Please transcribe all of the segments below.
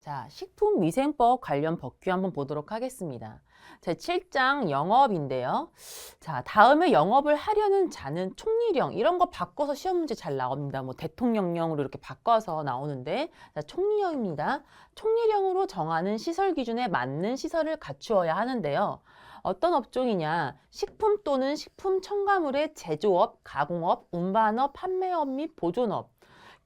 자, 식품위생법 관련 법규 한번 보도록 하겠습니다. 제 7장 영업인데요. 자, 다음에 영업을 하려는 자는 총리령 이런 거 바꿔서 시험 문제 잘 나옵니다. 뭐 대통령령으로 이렇게 바꿔서 나오는데 자, 총리령입니다. 총리령으로 정하는 시설 기준에 맞는 시설을 갖추어야 하는데요. 어떤 업종이냐? 식품 또는 식품 첨가물의 제조업, 가공업, 운반업, 판매업 및 보존업,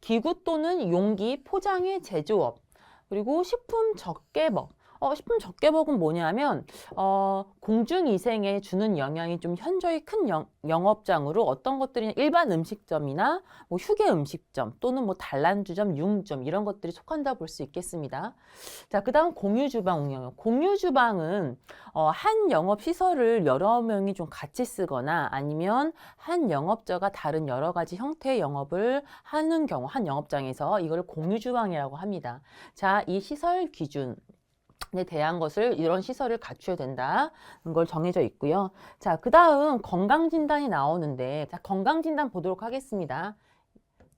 기구 또는 용기, 포장의 제조업, 그리고 식품 적개먹. 어, 식품 적개먹은 뭐냐면 어, 공중위생에 주는 영향이 좀 현저히 큰 영, 영업장으로 어떤 것들이 일반 음식점이나 뭐 휴게 음식점 또는 뭐 단란주점, 융점 이런 것들이 속한다 볼 수 있겠습니다. 자, 그 다음 공유주방 운영요. 공유주방은 어, 한 영업 시설을 여러 명이 좀 같이 쓰거나 아니면 한 영업자가 다른 여러 가지 형태의 영업을 하는 경우 한 영업장에서 이걸 공유주방이라고 합니다. 자, 이 시설 기준 에 대한 것을 이런 시설을 갖춰야 된다. 걸 정해져 있고요. 자, 그 다음 건강진단이 나오는데, 자, 건강진단 보도록 하겠습니다.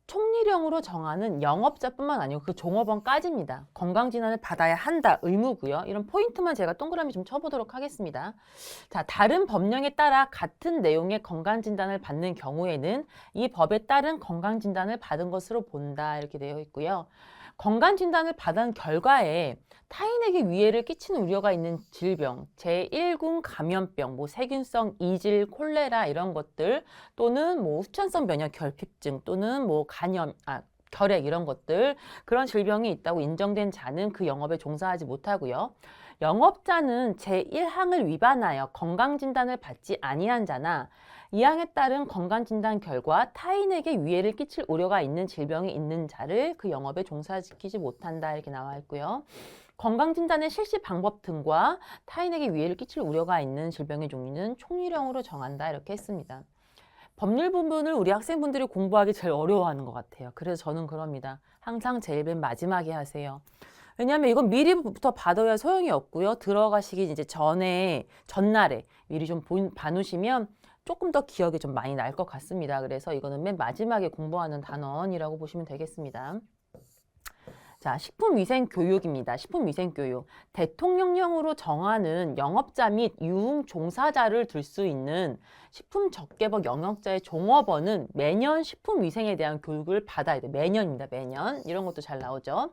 총리령으로 정하는 영업자뿐만 아니고 그 종업원까지입니다. 건강진단을 받아야 한다. 의무고요. 이런 포인트만 제가 동그라미 좀 쳐보도록 하겠습니다. 자, 다른 법령에 따라 같은 내용의 건강진단을 받는 경우에는 이 법에 따른 건강진단을 받은 것으로 본다. 이렇게 되어 있고요. 건강 진단을 받은 결과에 타인에게 위해를 끼치는 우려가 있는 질병, 제1군 감염병, 뭐 세균성 이질, 콜레라 이런 것들 또는 뭐 후천성 면역 결핍증 또는 뭐 간염, 아, 결핵 이런 것들 그런 질병이 있다고 인정된 자는 그 영업에 종사하지 못하고요. 영업자는 제1항을 위반하여 건강진단을 받지 아니한 자나 이항에 따른 건강진단 결과 타인에게 위해를 끼칠 우려가 있는 질병이 있는 자를 그 영업에 종사시키지 못한다 이렇게 나와 있고요. 건강진단의 실시 방법 등과 타인에게 위해를 끼칠 우려가 있는 질병의 종류는 총리령으로 정한다 이렇게 했습니다. 법률 부분을 우리 학생분들이 공부하기 제일 어려워하는 것 같아요. 그래서 저는 그럽니다. 항상 제일 맨 마지막에 하세요. 왜냐하면 이건 미리부터 받아야 소용이 없고요. 들어가시기 이제 전에 전날에 미리 좀 본- 봐놓으시면 조금 더 기억이 좀 많이 날 것 같습니다. 그래서 이거는 맨 마지막에 공부하는 단원이라고 보시면 되겠습니다. 자, 식품위생교육입니다. 식품위생교육. 대통령령으로 정하는 영업자 및 유흥 종사자를 들수 있는 식품적개법 영역자의 종업원은 매년 식품위생에 대한 교육을 받아야 돼. 매년입니다. 매년. 이런 것도 잘 나오죠.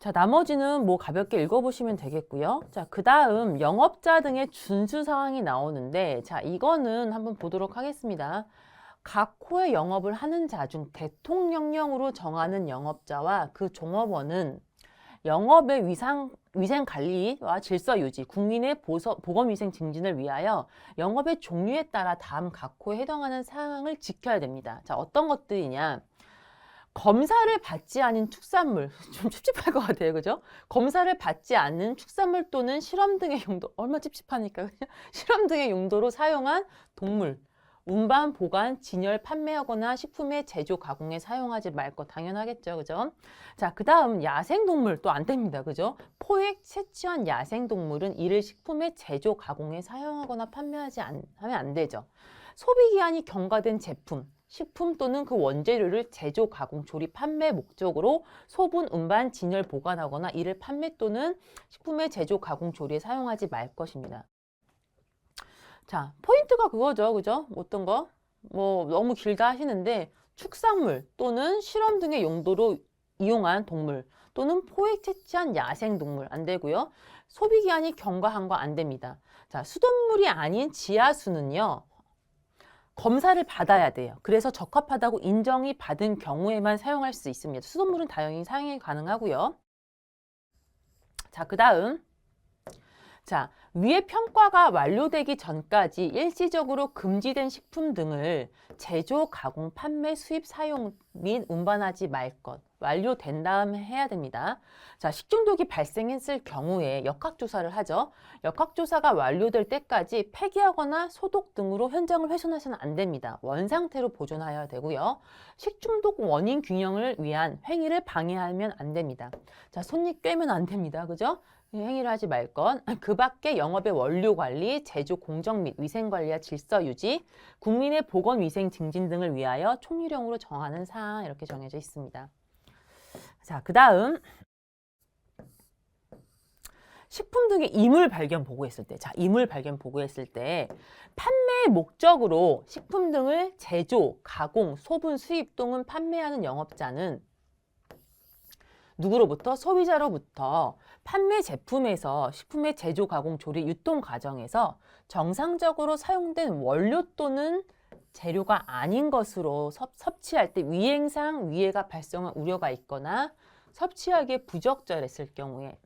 자, 나머지는 뭐 가볍게 읽어보시면 되겠고요. 자, 그 다음 영업자 등의 준수 사항이 나오는데, 자, 이거는 한번 보도록 하겠습니다. 각 호의 영업을 하는 자 중 대통령령으로 정하는 영업자와 그 종업원은 영업의 위상, 위생 관리와 질서 유지, 국민의 보서, 보건위생 증진을 위하여 영업의 종류에 따라 다음 각 호에 해당하는 사항을 지켜야 됩니다. 자, 어떤 것들이냐? 검사를 받지 않은 축산물 좀 찝찝할 것 같아요, 그죠? 검사를 받지 않는 축산물 또는 실험 등의 용도 얼마 찝찝하니까 그냥 실험 등의 용도로 사용한 동물 운반, 보관, 진열, 판매하거나 식품의 제조, 가공에 사용하지 말 것 당연하겠죠, 그죠? 자, 그 다음 야생동물 또 안 됩니다, 그죠? 포획, 채취한 야생동물은 이를 식품의 제조, 가공에 사용하거나 판매하지 않, 하면 안 되죠. 소비기한이 경과된 제품, 식품 또는 그 원재료를 제조, 가공, 조리, 판매 목적으로 소분, 운반, 진열, 보관하거나 이를 판매 또는 식품의 제조, 가공, 조리에 사용하지 말 것입니다. 자, 포인트가 그거죠. 그죠? 어떤 거? 뭐 너무 길다 하시는데 축산물 또는 실험 등의 용도로 이용한 동물 또는 포획 채취한 야생 동물 안 되고요. 소비 기한이 경과한 거 안 됩니다. 자, 수돗물이 아닌 지하수는요. 검사를 받아야 돼요. 그래서 적합하다고 인정이 받은 경우에만 사용할 수 있습니다. 수돗물은 당연히 사용이 가능하고요. 자, 그 다음 자, 위의 평가가 완료되기 전까지 일시적으로 금지된 식품 등을 제조, 가공, 판매, 수입, 사용 및 운반하지 말 것. 완료된 다음 해야 됩니다. 자, 식중독이 발생했을 경우에 역학조사를 하죠. 역학조사가 완료될 때까지 폐기하거나 소독 등으로 현장을 훼손하시면 안 됩니다. 원상태로 보존하여야 되고요. 식중독 원인 균형을 위한 행위를 방해하면 안 됩니다. 자, 손님 꿰면 안 됩니다. 그죠? 행위를 하지 말 것. 그 밖에 영업의 원료 관리, 제조 공정 및 위생 관리와 질서 유지, 국민의 보건 위생 증진 등을 위하여 총리령으로 정하는 사항 이렇게 정해져 있습니다. 자, 그 다음. 식품 등의 이물 발견 보고했을 때, 자, 이물 발견 보고했을 때, 판매 목적으로 식품 등을 제조, 가공, 소분, 수입 또는 판매하는 영업자는 누구로부터? 소비자로부터 판매 제품에서 식품의 제조, 가공, 조리, 유통 과정에서 정상적으로 사용된 원료 또는 재료가 아닌 것으로 섭, 섭취할 때 위행상 위해가 발생할 우려가 있거나 섭취하기에 부적절했을 경우에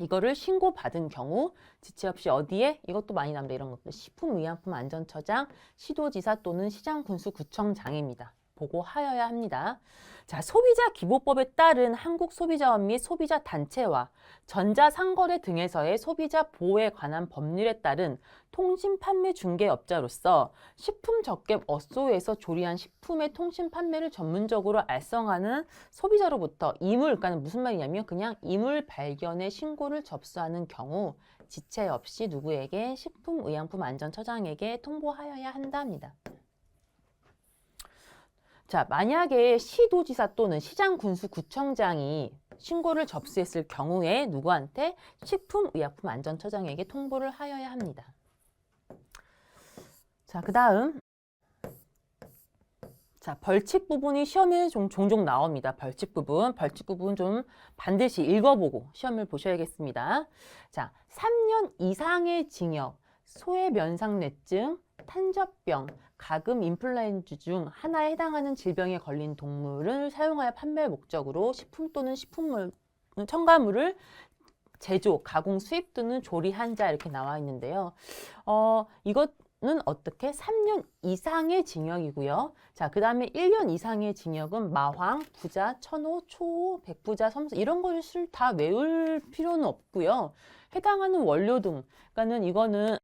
이거를 신고받은 경우 지체 없이 어디에 이것도 많이 나옵니다. 이런 것들 식품의약품안전처장, 시도지사 또는 시장군수구청장입니다. 보고하여야 합니다. 자, 소비자 기보법에 따른 한국 소비자원 및 소비자 단체와 전자상거래 등에서의 소비자 보호에 관한 법률에 따른 통신 판매 중개업자로서 식품 적객 업소에서 조리한 식품의 통신 판매를 전문적으로 알성하는 소비자로부터 이물, 그러니까 무슨 말이냐면 그냥 이물 발견의 신고를 접수하는 경우 지체 없이 누구에게 식품의약품안전처장에게 통보하여야 한답니다. 자, 만약에 시도지사 또는 시장 군수 구청장이 신고를 접수했을 경우에 누구한테 식품의약품안전처장에게 통보를 하여야 합니다. 자, 그 다음. 자, 벌칙 부분이 시험에 종, 종종 나옵니다. 벌칙 부분. 벌칙 부분 좀 반드시 읽어보고 시험을 보셔야겠습니다. 자, 3년 이상의 징역, 소외면상뇌증, 탄저병, 가금 인플루엔자 중 하나에 해당하는 질병에 걸린 동물을 사용하여 판매 목적으로 식품 또는 식품물 첨가물을 제조, 가공, 수입 또는 조리한 자 이렇게 나와 있는데요. 어, 이것은 어떻게? 3년 이상의 징역이고요. 자, 그 다음에 1년 이상의 징역은 마황, 부자, 천호, 초호, 백부자, 섬수 이런 것을 다 외울 필요는 없고요. 해당하는 원료 등, 그러니까는 이거는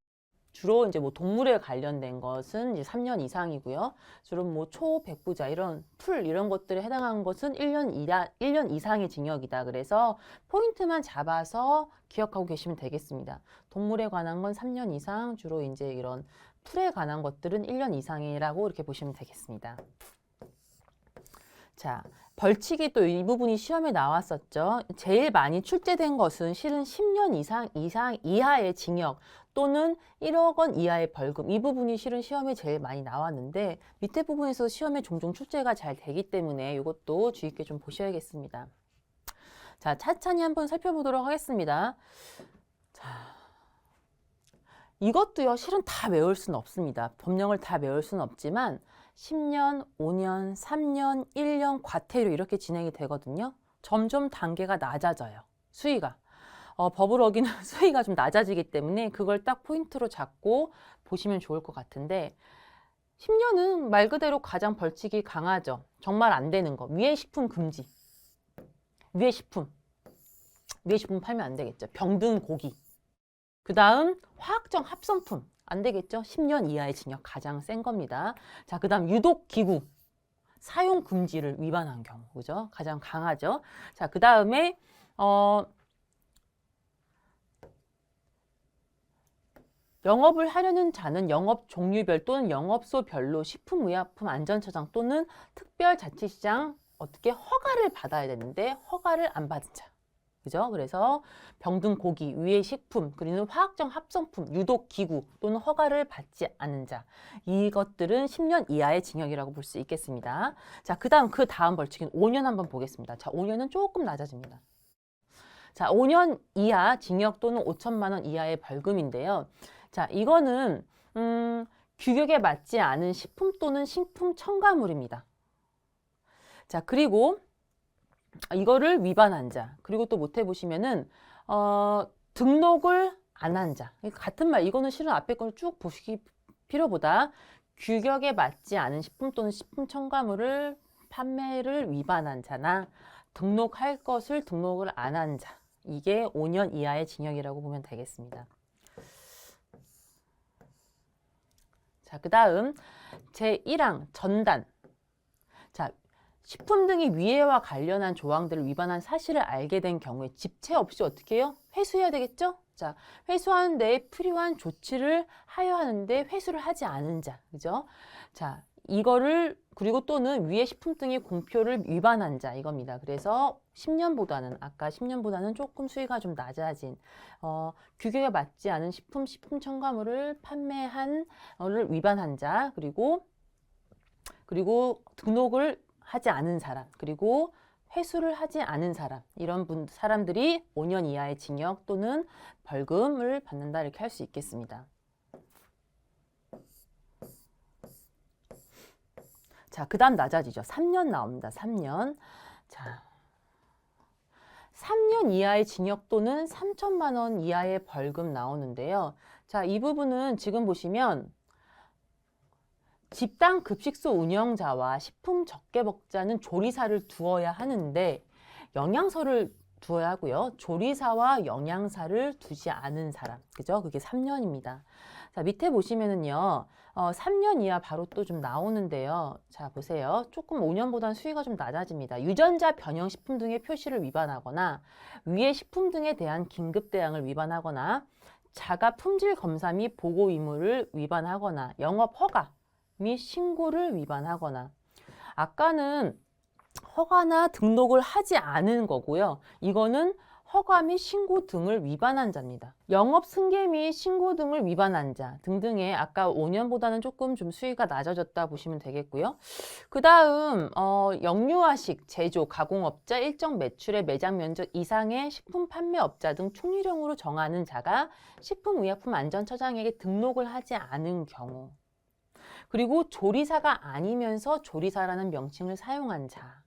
주로 이제 뭐 동물에 관련된 것은 이제 3년 이상이고요. 주로 뭐 초, 백부자 이런 풀 이런 것들에 해당하는 것은 1년 이하, 1년 이상의 징역이다. 그래서 포인트만 잡아서 기억하고 계시면 되겠습니다. 동물에 관한 건 3년 이상, 주로 이제 이런 풀에 관한 것들은 1년 이상이라고 이렇게 보시면 되겠습니다. 자, 벌칙이 또 이 부분이 시험에 나왔었죠. 제일 많이 출제된 것은 실은 10년 이상 이상 이하의 징역 또는 1억 원 이하의 벌금 이 부분이 실은 시험에 제일 많이 나왔는데 밑에 부분에서 시험에 종종 출제가 잘 되기 때문에 이것도 주의 있게 좀 보셔야겠습니다. 자, 차차히 한번 살펴보도록 하겠습니다. 자, 이것도요, 실은 다 외울 수는 없습니다. 법령을 다 외울 수는 없지만 10년, 5년, 3년, 1년 과태료 이렇게 진행이 되거든요. 점점 단계가 낮아져요. 수위가. 어, 법을 어기는 수위가 좀 낮아지기 때문에 그걸 딱 포인트로 잡고 보시면 좋을 것 같은데 10년은 말 그대로 가장 벌칙이 강하죠. 정말 안 되는 거. 위해 식품 금지. 위해 식품. 위해 식품 팔면 안 되겠죠. 병든 고기. 그 다음 화학적 합성품. 안 되겠죠? 10년 이하의 징역 가장 센 겁니다. 자, 그 다음 유독 기구. 사용 금지를 위반한 경우. 그죠? 가장 강하죠. 자, 그 다음에 어 영업을 하려는 자는 영업 종류별 또는 영업소별로 식품의약품 안전처장 또는 특별자치시장 어떻게 허가를 받아야 되는데 허가를 안 받은 자. 그죠? 그래서 병든 고기, 위의 식품, 그리고 화학적 합성품, 유독 기구 또는 허가를 받지 않은 자. 이것들은 10년 이하의 징역이라고 볼 수 있겠습니다. 자, 그 다음, 그 다음 벌칙은 5년 한번 보겠습니다. 자, 5년은 조금 낮아집니다. 자, 5년 이하 징역 또는 5천만 원 이하의 벌금인데요. 자, 이거는 음, 규격에 맞지 않은 식품 또는 식품 첨가물입니다. 자, 그리고 이거를 위반한 자, 그리고 또 못 해 보시면은 어, 등록을 안 한 자. 같은 말, 이거는 실은 앞에 걸 쭉 보시기 필요보다 규격에 맞지 않은 식품 또는 식품 첨가물을 판매를 위반한 자나 등록할 것을 등록을 안 한 자. 이게 5년 이하의 징역이라고 보면 되겠습니다. 자, 그 다음 제1항 전단. 자, 식품 등이 위해와 관련한 조항들을 위반한 사실을 알게 된 경우에 집체 없이 어떻게 해요? 회수해야 되겠죠? 자, 회수하는 데 필요한 조치를 하여 하는데 회수를 하지 않은 자. 그죠? 자, 이거를 그리고 또는 위의 식품 등의 공표를 위반한 자 이겁니다. 그래서 10년보다는 아까 10년보다는 조금 수위가 좀 낮아진 어, 규격에 맞지 않은 식품 식품 첨가물을 판매한 어를 위반한 자 그리고 그리고 등록을 하지 않은 사람 그리고 회수를 하지 않은 사람 이런 분 사람들이 5년 이하의 징역 또는 벌금을 받는다 이렇게 할 수 있겠습니다. 자, 그 다음 낮아지죠. 3년 나옵니다. 3년. 자. 3년 이하의 징역 또는 3천만 원 이하의 벌금 나오는데요. 자, 이 부분은 지금 보시면 집단 급식소 운영자와 식품 적게 먹자는 조리사를 두어야 하는데 영양서를 두어야 하고요. 조리사와 영양사를 두지 않은 사람. 그죠? 그게 3년입니다. 자, 밑에 보시면은요. 어, 3년 이하 바로 또 좀 나오는데요. 자, 보세요. 조금 5년보다는 수위가 좀 낮아집니다. 유전자 변형 식품 등의 표시를 위반하거나 위의 식품 등에 대한 긴급 대응을 위반하거나 자가 품질 검사 및 보고 의무를 위반하거나 영업 허가 및 신고를 위반하거나 아까는 허가나 등록을 하지 않은 거고요. 이거는 허가 및 신고 등을 위반한 자입니다. 영업 승계 및 신고 등을 위반한 자 등등의 아까 5년보다는 조금 좀 수위가 낮아졌다 보시면 되겠고요. 그 다음 어, 영유아식 제조 가공업자 일정 매출의 매장 면적 이상의 식품 판매업자 등 총리령으로 정하는 자가 식품의약품안전처장에게 등록을 하지 않은 경우 그리고 조리사가 아니면서 조리사라는 명칭을 사용한 자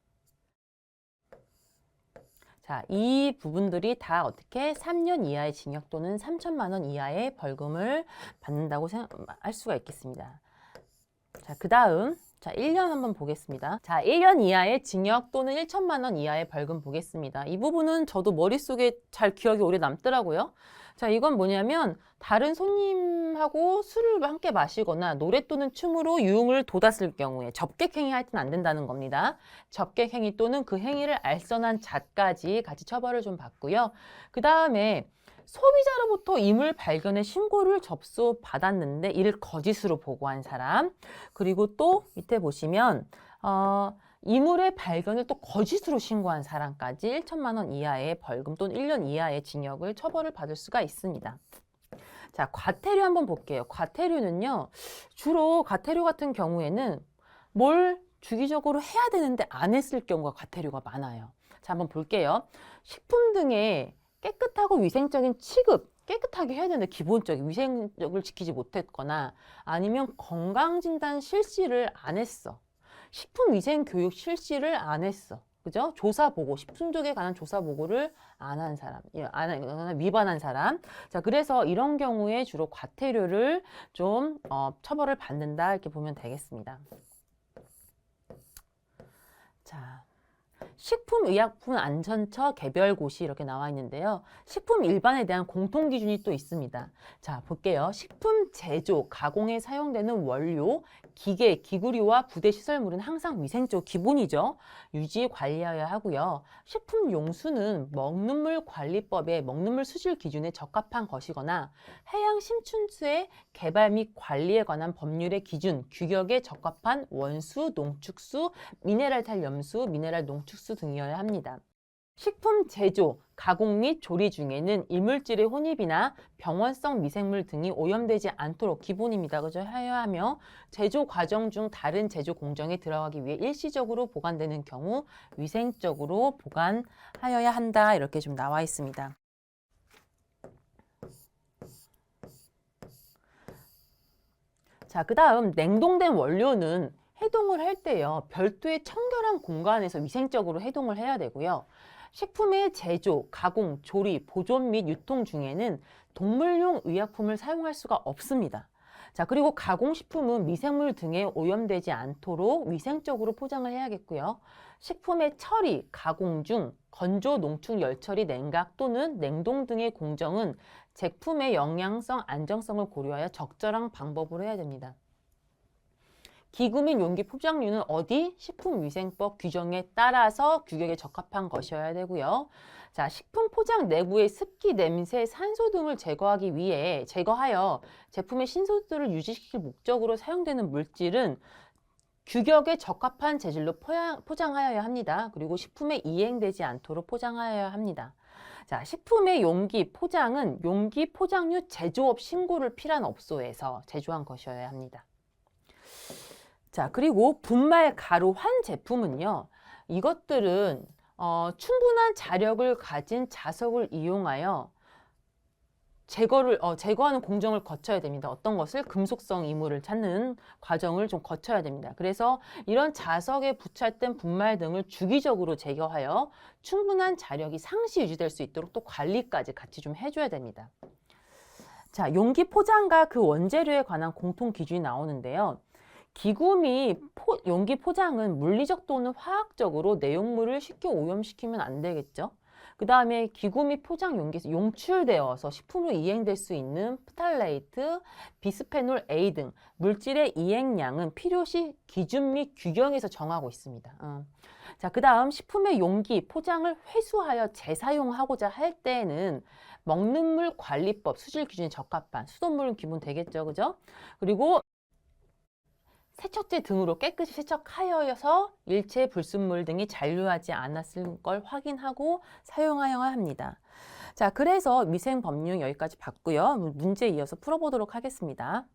자, 이 부분들이 다 어떻게 3년 이하의 징역 또는 3천만 원 이하의 벌금을 받는다고 할 수가 있겠습니다. 자, 그 다음 자, 1년 한번 보겠습니다. 자, 1년 이하의 징역 또는 1천만 원 이하의 벌금 보겠습니다. 이 부분은 저도 머릿속에 잘 기억이 오래 남더라고요. 자, 이건 뭐냐면 다른 손님하고 술을 함께 마시거나 노래 또는 춤으로 유흥을 돋았을 경우에 접객행위 할 때는 안 된다는 겁니다. 접객행위 또는 그 행위를 알선한 자까지 같이 처벌을 좀 받고요. 그 다음에 소비자로부터 이물 발견의 신고를 접수받았는데 이를 거짓으로 보고한 사람 그리고 또 밑에 보시면 어, 이물의 발견을 또 거짓으로 신고한 사람까지 1천만 원 이하의 벌금 또는 1년 이하의 징역을 처벌을 받을 수가 있습니다. 자, 과태료 한번 볼게요. 과태료는요, 주로 과태료 같은 경우에는 뭘 주기적으로 해야 되는데 안 했을 경우가 과태료가 많아요. 자, 한번 볼게요. 식품 등의 깨끗하고 위생적인 취급, 깨끗하게 해야 되는데 기본적인 위생적을 지키지 못했거나 아니면 건강진단 실시를 안 했어. 식품위생교육 실시를 안 했어. 그죠? 조사 보고, 식품족에 관한 조사 보고를 안 한 사람, 예, 안 한, 위반한 사람. 자, 그래서 이런 경우에 주로 과태료를 좀, 어, 처벌을 받는다. 이렇게 보면 되겠습니다. 자. 식품의약품안전처 개별고시 이렇게 나와 있는데요. 식품 일반에 대한 공통 기준이 또 있습니다. 자, 볼게요. 식품 제조, 가공에 사용되는 원료, 기계, 기구류와 부대 시설물은 항상 위생적 기본이죠. 유지 관리하여야 하고요. 식품 용수는 먹는 물 관리법의 먹는 물 수질 기준에 적합한 것이거나 해양 심춘수의 개발 및 관리에 관한 법률의 기준, 규격에 적합한 원수, 농축수, 미네랄 탈 염수, 미네랄 농축수 등이어야 합니다. 식품 제조, 가공 및 조리 중에는 이물질의 혼입이나 병원성 미생물 등이 오염되지 않도록 기본입니다. 그죠? 해야 하며 제조 과정 중 다른 제조 공정에 들어가기 위해 일시적으로 보관되는 경우 위생적으로 보관하여야 한다. 이렇게 좀 나와 있습니다. 자, 그 다음 냉동된 원료는 해동을 할 때요. 별도의 청결한 공간에서 위생적으로 해동을 해야 되고요. 식품의 제조, 가공, 조리, 보존 및 유통 중에는 동물용 의약품을 사용할 수가 없습니다. 자, 그리고 가공식품은 미생물 등에 오염되지 않도록 위생적으로 포장을 해야겠고요. 식품의 처리, 가공 중 건조, 농축, 열처리, 냉각 또는 냉동 등의 공정은 제품의 영양성, 안정성을 고려하여 적절한 방법으로 해야 됩니다. 기구 및 용기 포장류는 어디? 식품위생법 규정에 따라서 규격에 적합한 것이어야 되고요. 자, 식품 포장 내부의 습기, 냄새, 산소 등을 제거하기 위해 제거하여 제품의 신소들을 유지시킬 목적으로 사용되는 물질은 규격에 적합한 재질로 포장, 포장하여야 합니다. 그리고 식품에 이행되지 않도록 포장하여야 합니다. 자, 식품의 용기 포장은 용기 포장류 제조업 신고를 필요한 업소에서 제조한 것이어야 합니다. 자, 그리고 분말 가루 환 제품은요. 이것들은 어, 충분한 자력을 가진 자석을 이용하여 제거를 어, 제거하는 공정을 거쳐야 됩니다. 어떤 것을 금속성 이물을 찾는 과정을 좀 거쳐야 됩니다. 그래서 이런 자석에 부착된 분말 등을 주기적으로 제거하여 충분한 자력이 상시 유지될 수 있도록 또 관리까지 같이 좀 해줘야 됩니다. 자, 용기 포장과 그 원재료에 관한 공통 기준이 나오는데요. 기구 및 포- 용기 포장은 물리적 또는 화학적으로 내용물을 쉽게 오염시키면 안 되겠죠. 그 다음에 기구 및 포장 용기에서 용출되어서 식품으로 이행될 수 있는 프탈레이트, 비스페놀 A 등 물질의 이행량은 필요시 기준 및 규정에서 정하고 있습니다. 어. 자, 그 다음 식품의 용기, 포장을 회수하여 재사용하고자 할 때에는 먹는 물 관리법 수질 기준에 적합한 수돗물은 기본 되겠죠, 그죠? 그리고 세척제 등으로 깨끗이 세척하여서 일체 불순물 등이 잔류하지 않았을 걸 확인하고 사용하여야 합니다. 자, 그래서 위생 법령 여기까지 봤고요. 문제 이어서 풀어보도록 하겠습니다.